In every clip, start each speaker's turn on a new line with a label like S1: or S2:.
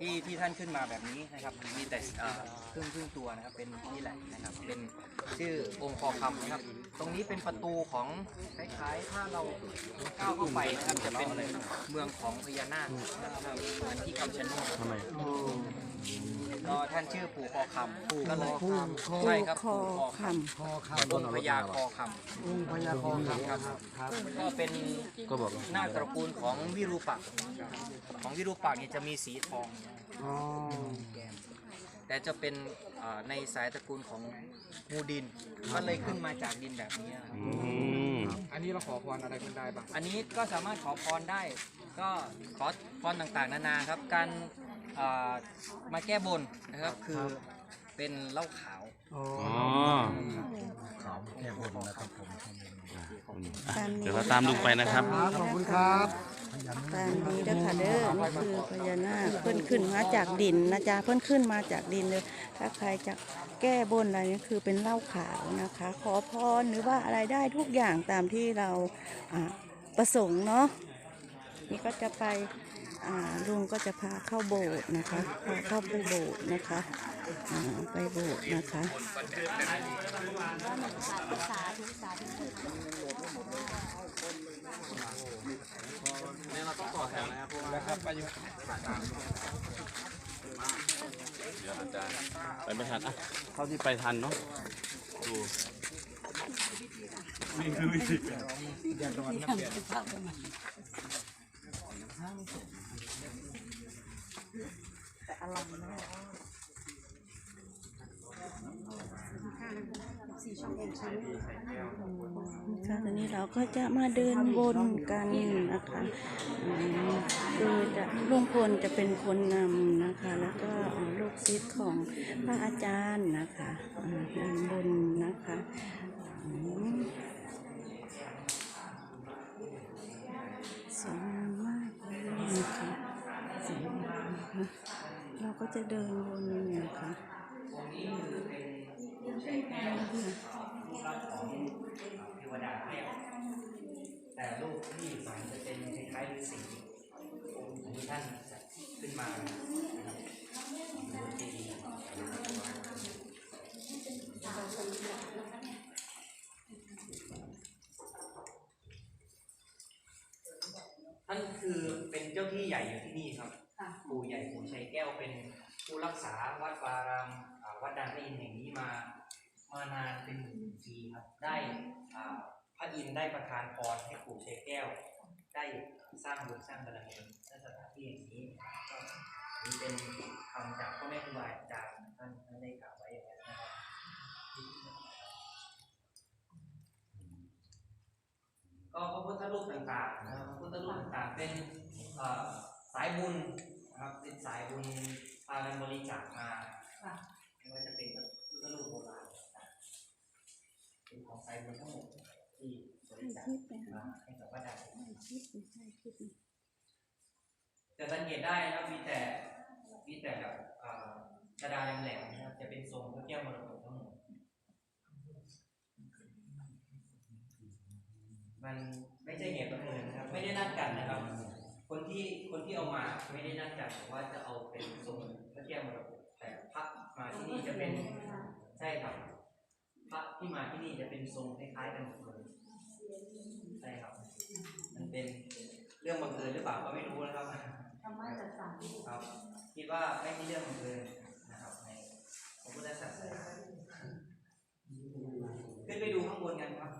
S1: ที่ที่ท่านขึ้นมาแบบนี้นะครับมีแต่เอ่อครึ่งครึ่งตัวนะครับเป็นนี่แหละนะครับเป็นชื่อองค์คอคำนะครับ ตรงนี้เป็นประตูของคล้ายๆถ้าเราก้าวเข้าไปนะครับจะเป็นเมืองของพญานาคนะครับเหมือนที่คำชะโนด
S2: ทำไม
S1: ก็ ท่านชื่อปู่คอคำก็เลย
S3: ปู่คอ
S1: ใช่ครับ
S3: คอ
S1: ปู่คอ
S3: ค
S1: คำำ
S3: คอค
S1: องค์พญาคอคำ
S3: องค์พญาคอคำครับครับำ
S1: ก็เป็น
S2: ก็บอก
S1: หน้าตระกูลของวิรูปักษ์ของวิรูปักษ์เนี่ยจะมีสีทอง
S3: อ๋อ
S1: แก้มแต่จะเป็นอ่าในสายตระกูลของงูดินก็เลยขึ้นมาจากดินแบบนี้ครับ
S2: อืม
S4: อันนี้เราขอพรอะไรกันได้บ้าง
S1: อันนี้ก็สามารถขอพรได้ ก็ขอพรต่างๆ นานาครับการ อ่ามาแก้บนนะครับ คือเป็นเหล้าขาว
S3: อ๋อ
S2: อ๋อ
S3: ขาวแก้บนนะครับผม
S2: อะเดี๋ยวเราตามลุงไปนะครับ
S3: ขอบคุณครับ
S5: ตามนี้เด้อค่ะเด้อนี่คือพญานาคเพิ่นขึ้นมาจากดินนะจ๊ะเพิ่นขึ้นมาจากดินเลย ถ้าใครจะแก้บนอะไรนี่คือเป็นเหล้าขาวนะคะ ขอพรหรือว่าอะไรได้ทุกอย่างตามที่เราอ่าประสงค์เนาะนี่ก็จะไปอ่า ลุงก็จะพาเข้าโบสถ์นะคะ พาเข้าไปโบสถ์นะคะอ่าไปโบสถ์นะคะ
S2: เดี๋ยวอาจารย์ไปไม่ทันอะเท่าที่ไปทันเนาะดูนี่คือวิธี
S5: ค่ แต่อลังนะค่ะตอนนี้เราก็จะมาเดินวนกันนะคะอืมโดยจะลุงพลจะเป็นคนนำนะคะ แล้วก็ลูกศิษย์ของพระอาจารย์นะคะเดินบนนะคะ จะเดินวนนะคะ
S1: เทวดาเทพแต่รูปที่ฝันจะเป็นคล้ายๆฤาษีองค์ที่ท่านขึ้นมานะครับบนเจดีย์ท่านคือเป็นเจ้าที่ใหญ่อยู่ที่นี่ครับปู่ใหญ่ปู่ชัยแก้วเป็น ผู้รักษาวัดวารามวัดดังพระอินแห่งนี้มามานานเป็นหมื่นปีครับได้พระอินทร์ได้ประทานพรให้ปู่ชัยแก้ว ได้สร้างบุญสร้างบารมีณสถานที่แห่งนี้ก็นี่เป็นคำจากพ่อแม่ครูบาอาจารย์ท่านท่านได้กล่าวไว้อย่างนั้นนะครับก็พระพุทธรูปต่างๆนะครับพระพุทธรูปต่างๆเป็นสายบุญนะครับเป็นสายบุญ พากันบริจาคมาไม่ว่าจะเป็นพุทธรูปโบราณต่างๆเป็นของไซบุญทั้งหมดที่บริจาคมาให้กับวัดใดจะสังเกตได้นะครับมีแต่มีแต่แบบอ่ากระดานแหลมๆนะครับจะเป็นทรงพระแก้วมรกตทั้งหมดมันไม่ใช่เหตุบังเอิญนะครับ ไม่ได้นัดกันนะครับคน ที่คนที่เอามาไม่ได้นัดกันว่าจะเอาเป็นทรงพระแก้วมรกตแต่พระมาที่นี่จะเป็นใช่ครับพระที่มาที่นี่จะเป็นทรงคล้ายๆกันหมดเลยใช่ครับ มันเป็นเรื่องบังเอิญหรือเปล่าก็ไม่รู้นะครับครับ คิดว่าไม่ใช่เรื่องบังเอิญนะครับในพระพุทธศาสนาขึ้นไปดูข้างบนกันครับ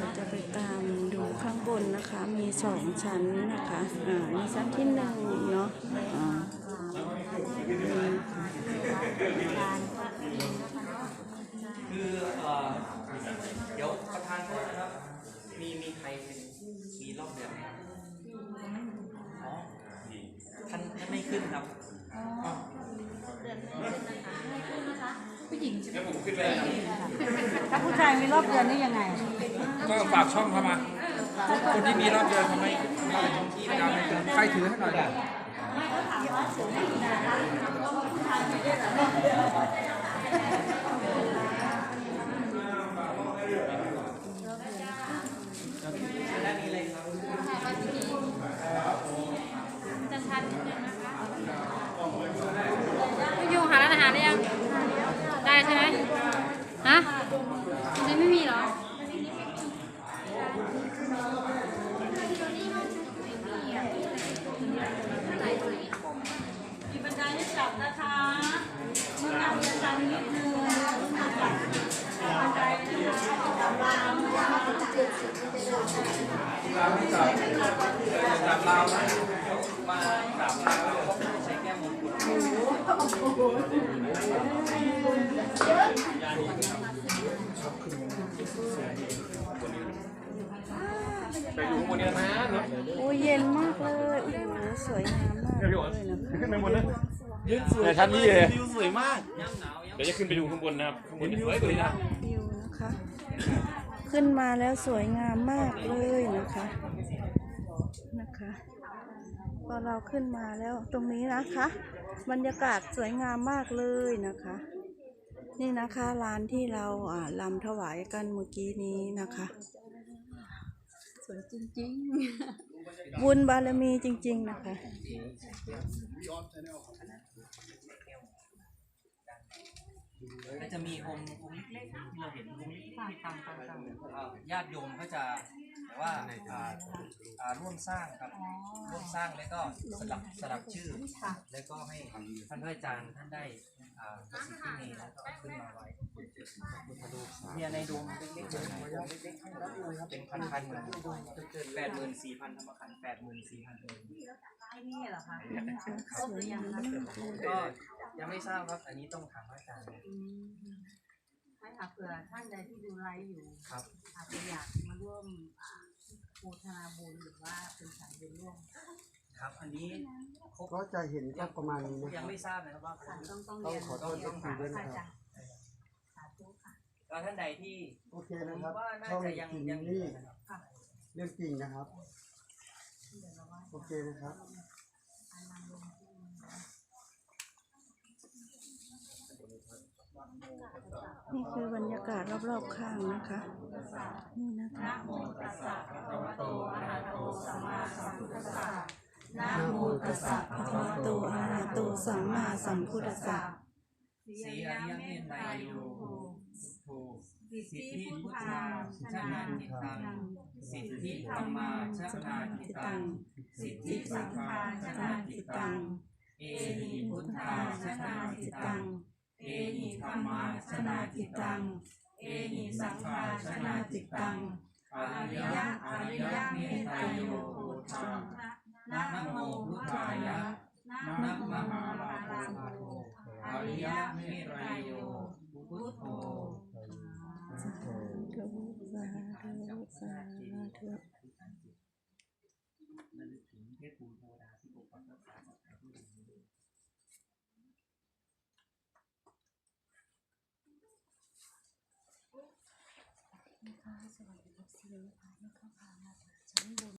S5: เราจะไปตามดูข้างบ นนะคะ มีสองชั้นนะคะ อ่า มีชั้นที่หนึ่งเนาะ อ่ามี
S1: คือเอ่อเดี๋ยวประธานโทษนะครับ มีมีใครเป็นมีรอบเดือนไหมครับอ๋อท่านท่านไม่ขึ้นครับ
S6: ถ้าผู้ชายมีรอบเดือนนี่ยังไง
S4: ก็ฝากช่องเข้ามา คนที่มีรอบเดือนทำไมที่ดาวใครถือให้หน่อยได้
S2: ไป ดูข้างบนนี้นะเนาะ
S5: โอ้ยเย็นมากเลยโอ้โหสวยงามมากเลยนะคะ
S2: ขึ้นไปบนนะแต่ชั้นนี้เลยวิวสวยมาก เดี๋ยวจะขึ้นไปดูข้างบนนะครับข้างบนสวยกว่านี้นะ
S5: วิวนะคะ ขึ้นมาแล้วสวยงามมากเลยนะคะ นะคะ พอเราขึ้นมาแล้วตรงนี้นะคะ บรรยากาศสวยงามมากเลยนะคะ นี่นะคะร้านที่เราอ่าลำถวายกันเมื่อกี้นี้นะคะ
S6: สวยจริง
S5: บุญบารมีจริง ๆ นะคะ
S1: ก็จะมีองค์องค์เล็กๆที่เราเห็นองค์เล็กๆที่ตั้งตั้งตั้งเอ่อญาติโยมก็จะแบบว่าอ่าอ่าร่วมสร้างครับ ร่วมสร้างแล้วก็สลักสลักชื่อ แล้วก็ให้ท่านพระอาจารย์ท่านได้อ่าประสิทธิเน เนี่ยในดวงเล็กๆเลยนะดวงเล็กๆเป็นพันๆเหมือนแปดหมื่นสี่พันธรรมขันธ์แปดหมื่นสี่พันเอง
S6: ๆไอ้นี่เหรอคะ
S5: สวยงามมากเลย
S1: ก็ยังไม่ทราบครับอันนี้ต้องถามพระอาจารย์นะ
S6: ให้ค่ะเผื่อท่านใดที่ดูไลฟ์อยู่
S1: ครับ
S6: อาจจะอยากมาร่วมอ่าโฆษณาบุญหรือว่าเป็นสายบุญร่วม
S1: ครับ อันนี้ครบ
S3: ก็จะเห็นก็ประมาณนี้นะค
S1: ยั
S3: รั
S1: ง
S3: บ
S1: ไม่ทราบนะครับว่า
S6: ค่ะต้องต้องเรียน
S3: ขอโทษ
S6: เรียน
S3: ขอโทษด้วยนะครับ
S6: สาธุ ค่ะ
S1: แล้วท่านใดที่
S3: โอเค
S1: ผม
S3: นะครับ
S1: ว่าน่า
S3: ช่อง
S1: จะยัง
S3: จริง
S1: ยัง
S3: นี่
S1: นะครับ
S6: ค่ะ
S3: เรื่องจริงนะครับ โอเคนะครับ
S5: นี่คือบรรยากาศรอบๆข้างนะคะ นี่นะคะ
S6: นะโมตัสสะภะคะวะโตอะระหะโตสัมมาสัมพุทธัสสะนะ
S5: นะ
S6: โม
S5: โม
S6: ตั
S5: ตั
S6: ส
S5: ส
S6: สะ
S5: สะ
S6: ภะ
S5: ภะ
S6: คะ
S5: คะ
S6: วะ
S5: วะ
S6: โต
S5: โต
S6: อะ
S5: อะ
S6: ระ
S5: ระ
S6: หะ
S5: หะ
S6: โต
S5: โต
S6: สั
S5: สั
S6: ม
S5: ม
S6: มา
S5: มา
S6: สั
S5: สั
S6: ม
S5: ม
S6: พุ
S5: พุ
S6: ท
S5: ท
S6: ธั
S5: ธั
S6: ส
S5: ส
S6: สะ
S5: สะ
S1: สีอริยเมตไตรโยโท สิทธิพุทธาชนะทิตัง สิทธิธรรมาชนะทิตัง สิทธิสังฆาชนะทิตัง เอหิพุทธาชนะทิตัง เอหิธรรมาชนะทิตัง เอหิสังฆาชนะทิตัง อริยะอริยะเมตไตรโยโหตังนะโมพุทธายะนะมหาลาภาโตอริยะเมตไตรโย
S5: สวัสดีเอฟซี
S1: นะคะที่เข้าพามาถึงชั้นบน